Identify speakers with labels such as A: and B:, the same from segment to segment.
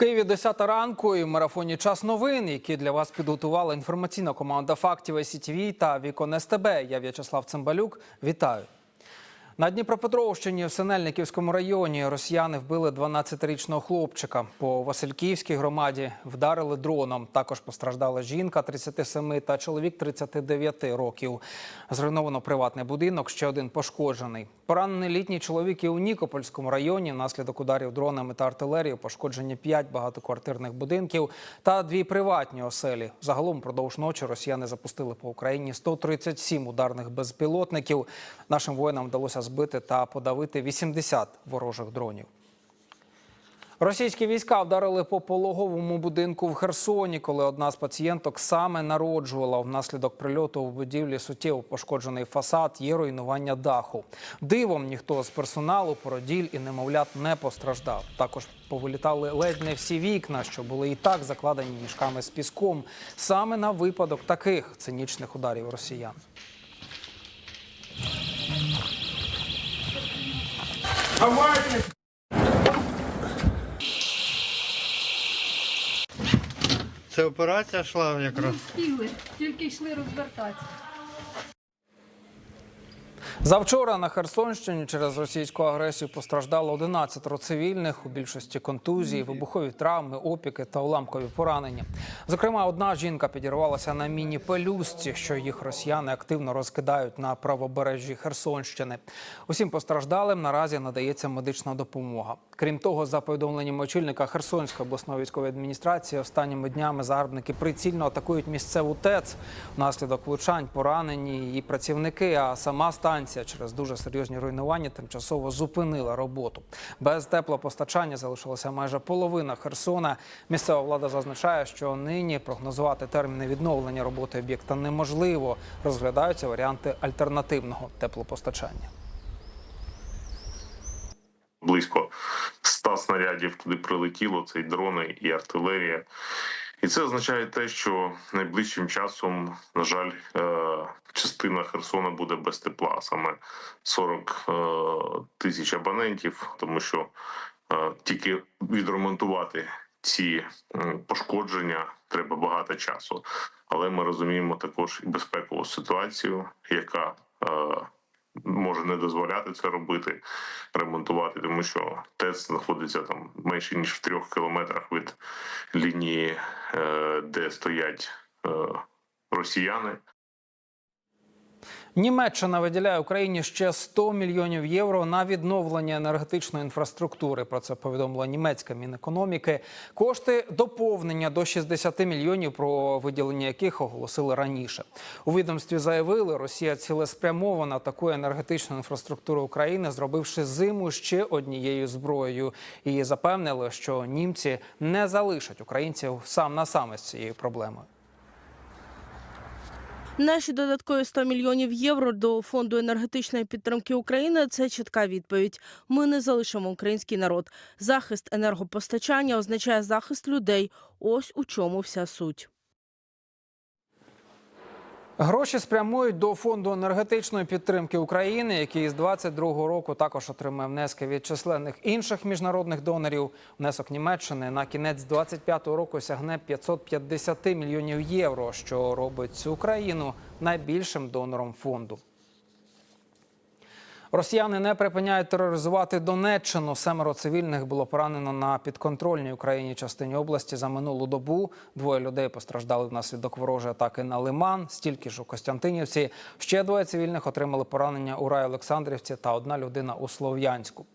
A: Києві 10 ранку і в марафоні час новин, які для вас підготувала інформаційна команда фактів СІТВ та Вікон СТБ. Я В'ячеслав Цимбалюк. Вітаю. На Дніпропетровщині в Синельниківському районі росіяни вбили 12-річного хлопчика. По Васильківській громаді вдарили дроном. Також постраждала жінка 37 та чоловік 39 років. Зруйновано приватний будинок, ще один пошкоджений. Поранений літній чоловік і у Нікопольському районі внаслідок ударів дронами та артилерії пошкоджені 5 багатоквартирних будинків та дві приватні оселі. Загалом впродовж ночі росіяни запустили по Україні 137 ударних безпілотників. Нашим воїнам вдалося збити та подавити 80 ворожих дронів. Російські війська вдарили по пологовому будинку в Херсоні, коли одна з пацієнток саме народжувала. Внаслідок прильоту в будівлі суттєво пошкоджений фасад, є руйнування даху. Дивом ніхто з персоналу, породіль і немовлят не постраждав. Також повилітали ледь не всі вікна, що були і так закладені мішками з піском, саме на випадок таких цинічних ударів росіян.
B: Це операція йшла якраз.
C: Тільки йшли розвертатися.
A: Завчора на Херсонщині через російську агресію постраждало 11 цивільних, у більшості контузії, вибухові травми, опіки та уламкові поранення. Зокрема, одна жінка підірвалася на міні-пелюстці, що їх росіяни активно розкидають на правобережжі Херсонщини. Усім постраждалим наразі надається медична допомога. Крім того, за повідомленням очільника Херсонської обласної військової адміністрації, останніми днями загарбники прицільно атакують місцеву ТЕЦ. Внаслідок влучань поранені її працівники. А сама станція через дуже серйозні руйнування тимчасово зупинила роботу. Без теплопостачання залишилася майже половина Херсона. Місцева влада зазначає, що нині прогнозувати терміни відновлення роботи об'єкта неможливо. Розглядаються варіанти альтернативного теплопостачання.
D: близько 100 снарядів туди прилетіло. Це і дрони, і артилерія. І це означає те, що найближчим часом, на жаль, е, частина Херсона буде без тепла, саме 40 е, тисяч абонентів, тому що е, тільки відремонтувати ці пошкодження треба багато часу. Але ми розуміємо також і безпекову ситуацію, яка може не дозволяти це робити, ремонтувати, тому що ТЕЦ знаходиться там менше ніж в трьох кілометрах від лінії, е, де стоять е, росіяни.
A: Німеччина виділяє Україні ще 100 мільйонів євро на відновлення енергетичної інфраструктури. Про це повідомила німецька мінекономіки. Кошти доповнення до 60 мільйонів, про виділення яких оголосили раніше. У відомстві заявили, Росія цілеспрямовано атакує енергетичну інфраструктуру України, зробивши зиму ще однією зброєю. І запевнили, що німці не залишать українців сам на сам із цією проблемою.
E: Наші додаткові 100 мільйонів євро до фонду енергетичної підтримки України це чітка відповідь. Ми не залишимо український народ. Захист енергопостачання означає захист людей. Ось у чому вся суть.
A: Гроші спрямують до фонду енергетичної підтримки України, який з 22-го року також отримає внески від численних інших міжнародних донорів. Внесок Німеччини на кінець 25-го року сягне 550 мільйонів євро, що робить цю країну найбільшим донором фонду. Росіяни не припиняють тероризувати Донеччину. Семеро цивільних було поранено на підконтрольній Україні частині області за минулу добу. Двоє людей постраждали внаслідок ворожої атаки на Лиман. Стільки ж у Костянтинівці. Ще двоє цивільних отримали поранення у Рай Олександрівці та одна людина у Слов'янську.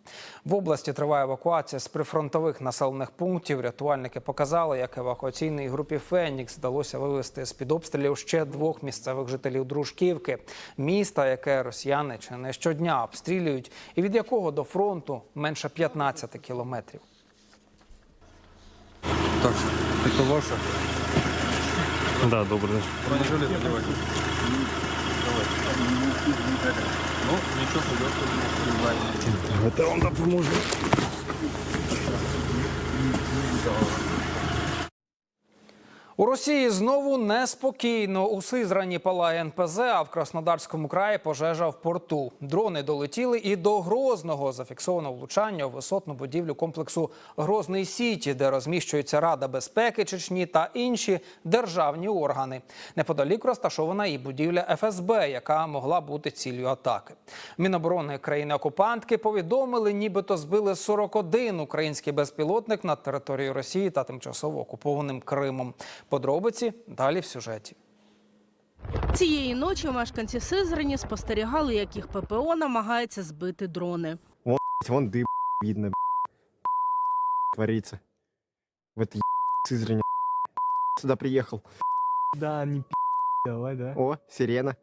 A: В області триває евакуація з прифронтових населених пунктів. Рятувальники показали, як евакуаційній групі Фенікс вдалося вивезти з під обстрілів ще двох місцевих жителів Дружківки, міста, яке росіяни чи не щодня обстрілюють, і від якого до фронту менше 15 кілометрів.
B: Так, це ваше.
F: Да, добре.
B: Бронежилет надевайте. Ну, нічого собі.
F: Це вам допоможе.
A: У Росії знову неспокійно. У Сизрані палає НПЗ, а в Краснодарському краї пожежа в порту. Дрони долетіли і до Грозного. Зафіксовано влучання у висотну будівлю комплексу Грозний Сіті, де розміщується Рада безпеки Чечні та інші державні органи. Неподалік розташована і будівля ФСБ, яка могла бути ціллю атаки. Міноборони країни-окупантки повідомили, нібито збили 41 український безпілотник над територією Росії та тимчасово окупованим Кримом. Подробиці далі в сюжеті.
E: Цієї ночі мешканці Сизрані спостерігали, як їх ППО намагається збити дрони.
G: Вон дым видно, творится. В этой Сызрани сюда приехал.
F: Да, не пи***, давай, да.
G: О, сирена.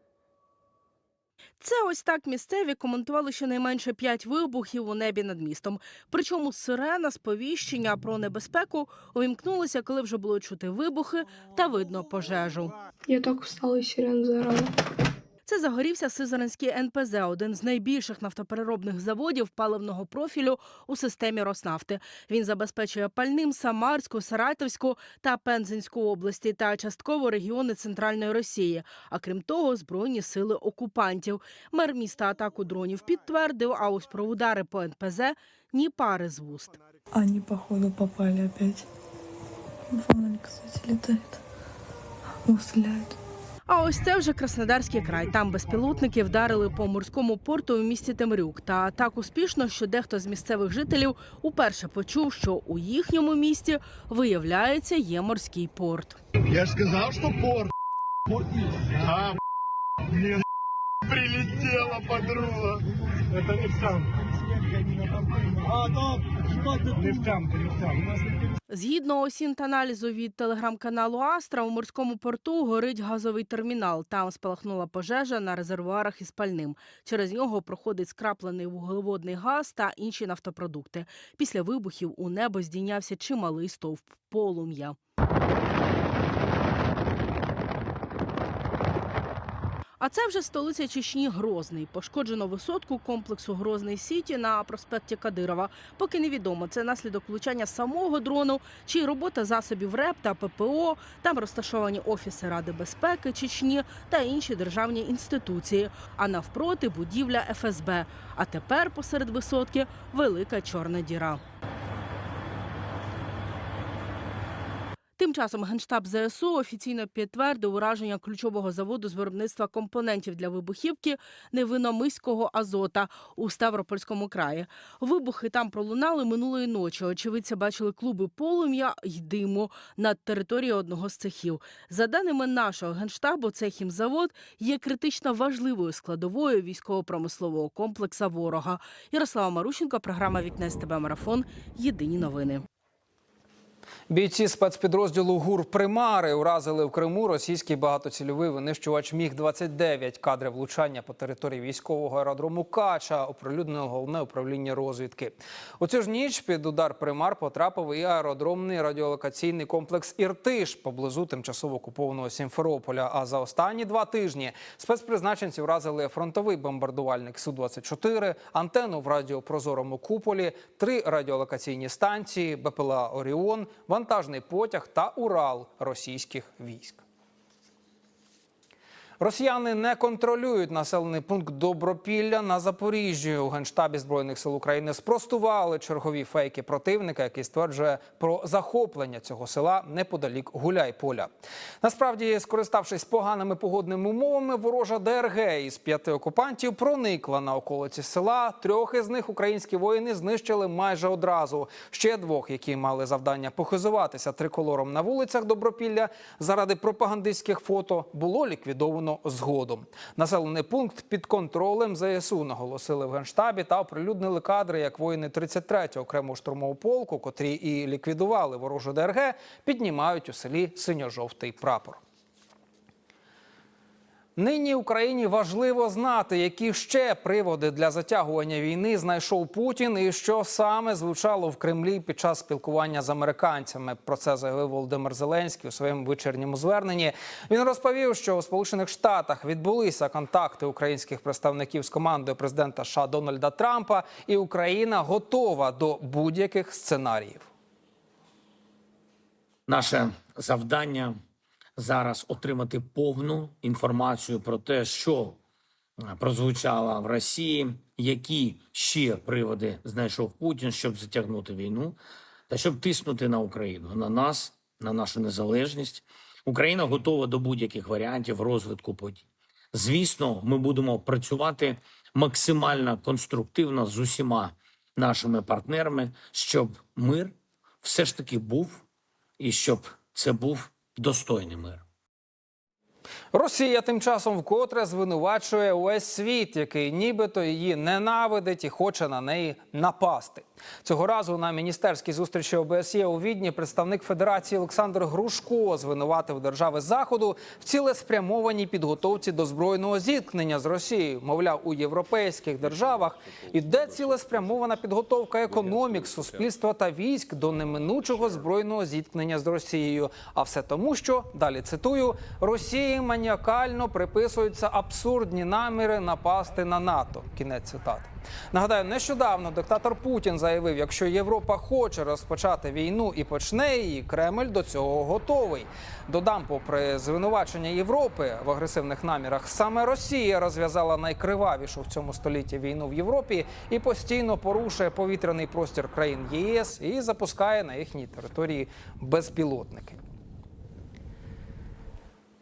E: Це ось так місцеві коментували щонайменше п'ять вибухів у небі над містом. Причому сирена сповіщення про небезпеку увімкнулася, коли вже було чути вибухи та видно пожежу.
H: Я так встала і сирен заорала.
E: Це загорівся Сизранський НПЗ, один з найбільших нафтопереробних заводів паливного профілю у системі Роснафти. Він забезпечує пальним Самарську, Саратовську та Пензенську області та частково регіони центральної Росії. А крім того, збройні сили окупантів. Мер міста атаку дронів підтвердив. А ось про удари по НПЗ ні пари з вуст.
I: Они, походу, попали опять. Вон кстати, летают. Устреляют.
E: А ось це вже Краснодарський край. Там безпілотники вдарили по морському порту у місті Темрюк. Та так успішно, що дехто з місцевих жителів уперше почув, що у їхньому місті виявляється є морський порт.
J: Я ж сказав, що порт. А, мне прилетела подруга.
F: Это не там.
J: А, да,
F: Не в там, не в.
E: Згідно осінт-аналізу від телеграм-каналу Астра, у морському порту горить газовий термінал. Там спалахнула пожежа на резервуарах із пальним. Через нього проходить скраплений вуглеводний газ та інші нафтопродукти. Після вибухів у небо здійнявся чималий стовп полум'я. А це вже столиця Чечні Грозний. Пошкоджено висотку комплексу Грозний Сіті на проспекті Кадирова. Поки невідомо, це наслідок влучання самого дрону чи робота засобів РЕП та ППО. Там розташовані офіси Ради безпеки Чечні та інші державні інституції. А навпроти будівля ФСБ. А тепер посеред висотки велика чорна діра. Тим часом генштаб ЗСУ офіційно підтвердив ураження ключового заводу з виробництва компонентів для вибухівки невиномиського азота у Ставропольському краї. Вибухи там пролунали минулої ночі. Очевидці бачили клуби полум'я й диму над територією одного з цехів. За даними нашого генштабу, цей хімзавод є критично важливою складовою військово-промислового комплекса ворога. Ярослава Марущенко, програма Вікне з тебе марафон. Єдині новини.
A: Бійці спецпідрозділу ГУР Примари уразили в Криму російський багатоцільовий винищувач Міг 29 Кадри влучання по території військового аеродрому Кача оприлюднило головне управління розвідки. У цю ж ніч під удар Примар потрапив і аеродромний радіолокаційний комплекс Іртиш поблизу тимчасово окупованого Сімферополя. А за останні два тижні спецпризначенці вразили фронтовий бомбардувальник Су 24 антенну в радіопрозорому куполі, три радіолокаційні станції, БПЛА Оріон, вантажний потяг та Урал російських військ. Росіяни не контролюють населений пункт Добропілля на Запоріжжі. У генштабі збройних сил України спростували чергові фейки противника, який стверджує про захоплення цього села неподалік Гуляйполя. Насправді, скориставшись поганими погодними умовами, ворожа ДРГ із п'яти окупантів проникла на околиці села. Трьох із них українські воїни знищили майже одразу. Ще двох, які мали завдання похизуватися триколором на вулицях Добропілля заради пропагандистських фото, було ліквідовано згодом. Населений пункт під контролем ЗСУ наголосили в генштабі та оприлюднили кадри, як воїни 33-го окремого штурмового полку, котрі і ліквідували ворожу ДРГ, піднімають у селі синьо-жовтий прапор. Нині Україні важливо знати, які ще приводи для затягування війни знайшов Путін, і що саме звучало в Кремлі під час спілкування з американцями. Про це заявив Володимир Зеленський у своєму вечірньому зверненні. Він розповів, що у Сполучених Штатах відбулися контакти українських представників з командою президента США Дональда Трампа, і Україна готова до будь-яких сценаріїв.
K: Наше завдання зараз отримати повну інформацію про те, що е, прозвучало в Росії, які ще приводи знайшов Путін, щоб затягнути війну та щоб тиснути на Україну, на нас, на нашу незалежність. Україна готова до будь-яких варіантів розвитку подій. Звісно, ми будемо працювати максимально конструктивно з усіма нашими партнерами, щоб мир все ж таки був і щоб це був достойний мир.
A: Росія тим часом вкотре звинувачує увесь світ, який нібито її ненавидить і хоче на неї напасти. Цього разу на міністерській зустрічі ОБСЄ у Відні представник Федерації Олександр Грушко звинуватив держави Заходу в цілеспрямованій підготовці до збройного зіткнення з Росією. Мовляв, у європейських державах іде цілеспрямована підготовка економік, суспільства та військ до неминучого збройного зіткнення з Росією. А все тому, що далі цитую: Росії маніакально приписуються абсурдні наміри напасти на НАТО. Кінець цитати. Нагадаю, нещодавно диктатор Путін заявив, якщо Європа хоче розпочати війну і почне її, Кремль до цього готовий. Додам, попри звинувачення Європи в агресивних намірах, саме Росія розв'язала найкривавішу в цьому столітті війну в Європі і постійно порушує повітряний простір країн ЄС і запускає на їхній території безпілотники.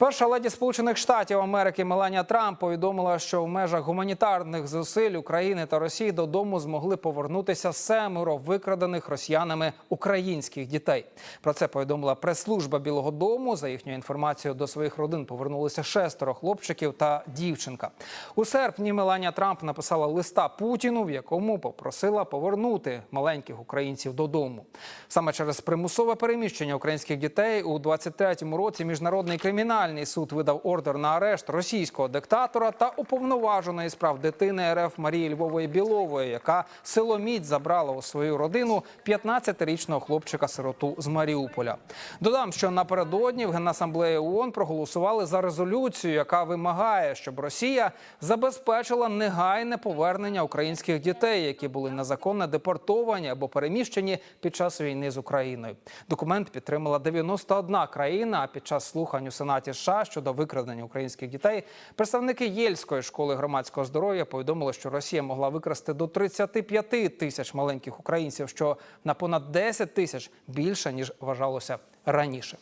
A: Перша леді Сполучених Штатів Америки Меланія Трамп повідомила, що в межах гуманітарних зусиль України та Росії додому змогли повернутися семеро викрадених росіянами українських дітей. Про це повідомила прес-служба Білого Дому. За їхньою інформацією, до своїх родин повернулися шестеро хлопчиків та дівчинка. У серпні Меланія Трамп написала листа Путіну, в якому попросила повернути маленьких українців додому. Саме через примусове переміщення українських дітей у 23-му році міжнародний кримінальний суд видав ордер на арешт російського диктатора та уповноваженої з прав дитини РФ Марії Львової Білової, яка силоміць забрала у свою родину 15-річного хлопчика-сироту з Маріуполя. Додам, що напередодні в Генасамблеї ООН проголосували за резолюцію, яка вимагає, щоб Росія забезпечила негайне повернення українських дітей, які були незаконно депортовані або переміщені під час війни з Україною. Документ підтримала 91 країна. А під час слухань у Сенаті США щодо викрадення українських дітей представники Єльської школи громадського здоров'я повідомили, що Росія могла викрасти до 35 тисяч маленьких українців, що на понад 10 тисяч більше ніж вважалося раніше.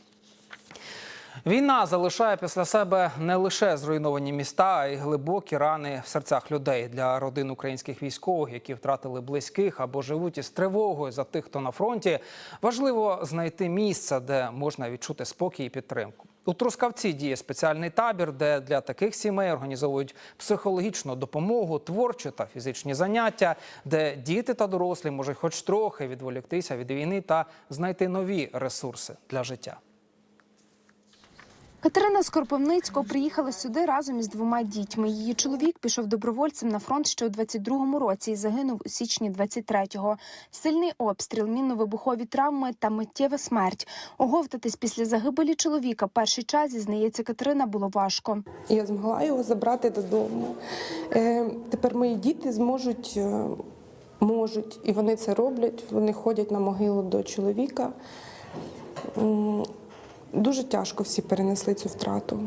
A: Війна залишає після себе не лише зруйновані міста, а й глибокі рани в серцях людей для родин українських військових, які втратили близьких або живуть із тривогою за тих, хто на фронті. Важливо знайти місце, де можна відчути спокій і підтримку. У Трускавці діє спеціальний табір, де для таких сімей організовують психологічну допомогу, творчі та фізичні заняття, де діти та дорослі можуть хоч трохи відволіктися від війни та знайти нові ресурси для життя.
H: Катерина з Кропивницького приїхала сюди разом із двома дітьми. Її чоловік пішов добровольцем на фронт ще у 22-му році і загинув у січні 23-го. Сильний обстріл, мінно-вибухові травми та миттєва смерть. Оговтатись після загибелі чоловіка перший час, зізнається Катерина, було важко.
I: Я змогла його забрати додому. Е, тепер мої діти зможуть, е, можуть, і вони це роблять. Вони ходять на могилу до чоловіка. Дуже тяжко всі перенесли цю втрату.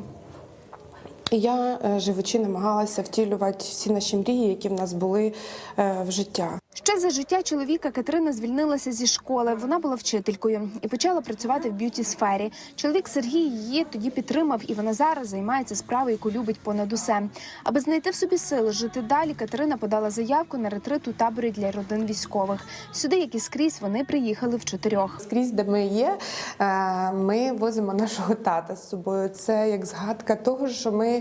I: Я, е, живучи, намагалася втілювати всі наші мрії, які в нас були е, в життя.
H: Ще за життя чоловіка Катерина звільнилася зі школи. Вона була вчителькою і почала працювати в б'юті сфері. Чоловік Сергій її тоді підтримав, і вона зараз займається справою, яку любить понад усе. Аби знайти в собі сили жити далі, Катерина подала заявку на ретрит у таборі для родин військових. Сюди, як і скрізь, вони приїхали в чотирьох.
I: Скрізь, де ми є, е, ми возимо нашого тата з собою. Це як згадка того, що ми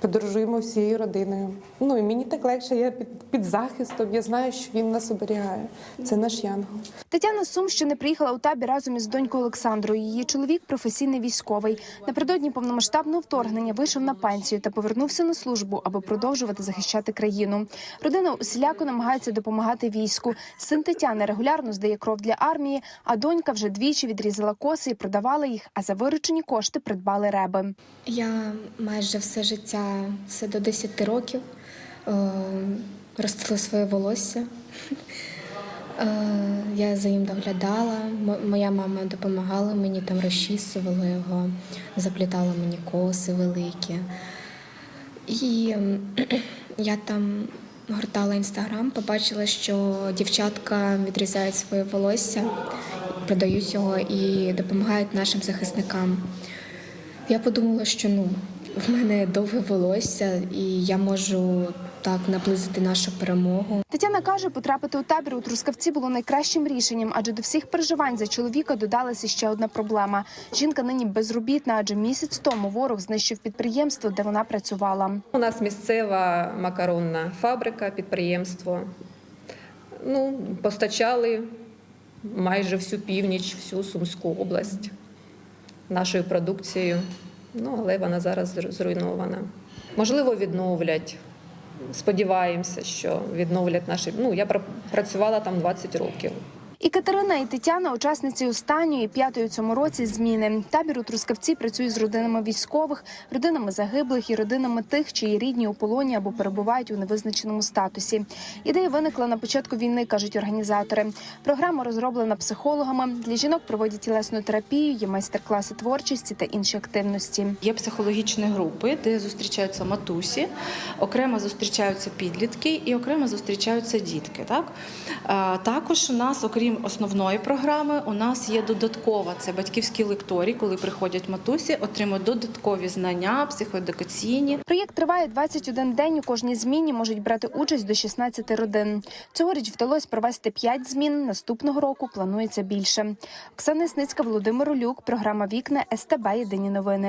I: подорожуємо всією родиною. Ну і мені так легше, я під, під захистом. Я знаю, що він нас оберігає. Це наш янгол.
H: Тетяна з Сумщини приїхала у табір разом із донькою Олександрою. Її чоловік професійний військовий. Напередодні повномасштабного вторгнення вийшов на пенсію та повернувся на службу, аби продовжувати захищати країну. Родина усіляко намагається допомагати війську. Син Тетяни регулярно здає кров для армії, а донька вже двічі відрізала коси і продавала їх. А за виручені кошти придбали реби.
L: Я майже все життя, все до 10 років, е, ростила своє волосся. Е, Я за ним доглядала. Моя мама допомагала мені, там розчісувала його, заплітала мені коси великі. І я там гортала інстаграм, побачила, що дівчатка відрізають своє волосся, продають його і допомагають нашим захисникам. Я подумала, що ну, в мене довге волосся, і я можу так наблизити нашу перемогу.
H: Тетяна каже, потрапити у табір у Трускавці було найкращим рішенням, адже до всіх переживань за чоловіка додалася ще одна проблема. Жінка нині безробітна, адже місяць тому ворог знищив підприємство, де вона працювала.
M: У нас місцева макаронна фабрика, підприємство. Ну, постачали майже всю північ, всю Сумську область нашою продукцією. Ну, але вона зараз зруйнована. Можливо, відновлять. Сподіваємося, що відновлять наші. Ну, я пра- працювала там 20 років.
H: І Катерина і Тетяна учасниці останньої п'ятої цьому році зміни. Табір у Трускавці працює з родинами військових, родинами загиблих і родинами тих, чиї рідні у полоні або перебувають у невизначеному статусі. Ідея виникла на початку війни, кажуть організатори. Програма розроблена психологами. Для жінок проводять тілесну терапію, є майстер-класи творчості та інші активності.
N: Є психологічні групи, де зустрічаються матусі, окремо зустрічаються підлітки і окремо зустрічаються дітки. Так? Також у нас, окрім основної програми, у нас є додаткова це батьківські лекторії, коли приходять матусі, отримують додаткові знання, психоедукаційні.
H: Проєкт триває 21 день. У кожній зміні можуть брати участь до 16 родин. Цьогоріч вдалося провести 5 змін. Наступного року планується більше. Оксана Сницька, Володимир Олюк, програма Вікна СТБ. Єдині новини.